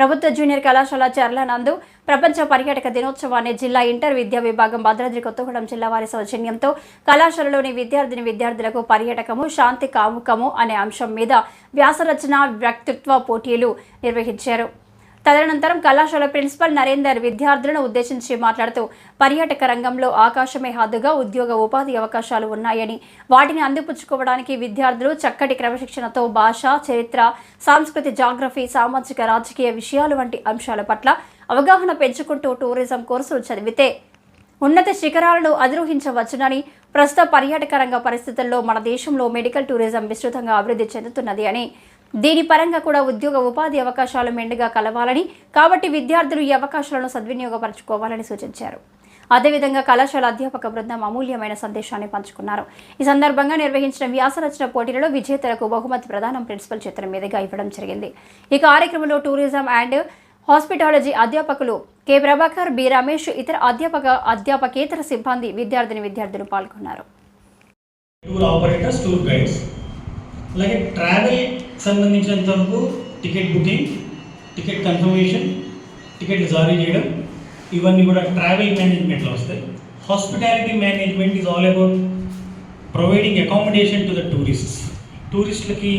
ప్రభుత్వ జూనియర్ కళాశాల చర్ల నందు ప్రపంచ పర్యాటక దినోత్సవాన్ని జిల్లా ఇంటర్ విద్యా విభాగం భద్రాద్రి కొత్తగూడెం జిల్లా వారి సౌజన్యంతో కళాశాలలోని విద్యార్థిని విద్యార్థులకు పర్యాటకము శాంతి కాముకము అనే అంశం మీద వ్యాసరచన వ్యక్తిత్వ పోటీలు నిర్వహించారు. తదనంతరం కళాశాల ప్రిన్సిపల్ నరేందర్ విద్యార్థులను ఉద్దేశించి మాట్లాడుతూ పర్యాటక రంగంలో ఆకాశమే హద్దుగా ఉద్యోగ ఉపాధి అవకాశాలు ఉన్నాయని వాటిని అందిపుచ్చుకోవడానికి విద్యార్థులు చక్కటి క్రమశిక్షణతో భాష చరిత్ర సాంస్కృతి జాగ్రఫీ సామాజిక రాజకీయ విషయాలు వంటి అంశాల పట్ల అవగాహన పెంచుకుంటూ టూరిజం కోర్సులు చదివితే ఉన్నత శిఖరాలను అధిరోహించవచ్చునని ప్రస్తుత పర్యాటక రంగ పరిస్థితుల్లో మన దేశంలో మెడికల్ టూరిజం విస్తృతంగా అభివృద్ధి చెందుతున్నది అని దీని పరంగా కూడా ఉద్యోగ ఉపాధి అవకాశాలు మెండుగా కలవాలని కాబట్టి విద్యార్థులు ఈ అవకాశాలను సద్వినియోగపరచుకోవాలని సూచించారు. అదేవిధంగా కళాశాల అధ్యాపక బృందం అమూల్యమైన సందేశాన్ని పంచుకున్నారు. ఈ సందర్భంగా నిర్వహించిన వ్యాసరచన పోటీలలో విజేతలకు బహుమతి ప్రధానం ప్రిన్సిపల్ చిత్రం మీదుగా ఇవ్వడం జరిగింది. ఈ కార్యక్రమంలో టూరిజం అండ్ హాస్పిటాలజీ అధ్యాపకులు కె. ప్రభాకర్ బి. రమేష్ ఇతర అధ్యాపక అధ్యాపకేతర సిబ్బంది విద్యార్థిని విద్యార్థులు పాల్గొన్నారు. టూర్ ఆపరేటర్స్ టూర్ గైడ్స్ అలాగే ట్రావెల్ సంబంధించినంత వరకు టికెట్ బుకింగ్ టికెట్ కన్ఫర్మేషన్ టికెట్లు జారీ చేయడం ఇవన్నీ కూడా ట్రావెల్ మేనేజ్మెంట్లో వస్తాయి. Hospitality management is all about providing accommodation to the tourists. టూరిస్టులకి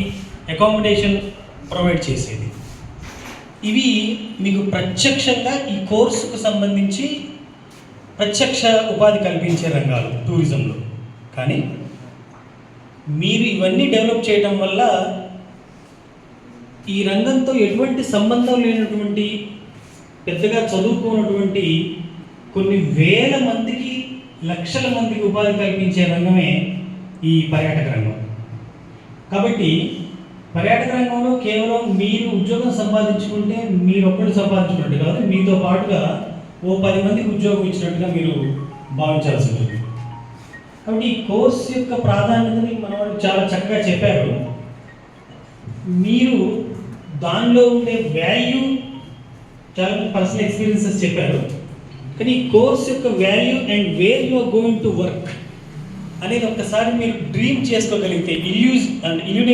accommodation provide చేసేది. ఇవి మీకు ప్రత్యక్షంగా ఈ కోర్సుకు సంబంధించి ప్రత్యక్ష ఉపాధి కల్పించే రంగాలు టూరిజంలో. కానీ మీరు ఇవన్నీ డెవలప్ చేయడం వల్ల ఈ రంగంతో ఎటువంటి సంబంధం లేనటువంటి పెద్దగా చదువుకున్నటువంటి కొన్ని వేల మందికి లక్షల మందికి ఉపాధి కల్పించే రంగమే ఈ పర్యాటక రంగం. కాబట్టి పర్యాటక రంగంలో కేవలం మీరు ఉద్యోగం సంపాదించుకుంటే మీరు ఒక్కడు సంపాదించుకున్నట్టు కాదు మీతో పాటుగా ఓ పది మందికి ఉద్యోగం ఇచ్చినట్టుగా మీరు భావించాల్సి ఉంటుంది. కాబట్టి ఈ కోర్స్ యొక్క ప్రాధాన్యతని మన వాళ్ళు చాలా చక్కగా చెప్పారు. మీరు దానిలో ఉండే వాల్యూ చాలా పర్సనల్ ఎక్స్పీరియన్సెస్ చెప్పారు. కానీ ఈ కోర్స్ యొక్క value and where you are going to work అనేది ఒక్కసారి మీరు డ్రీమ్ చేసుకోగలిగితే ఇల్యూజ్ అండ్ ఇల్యూనే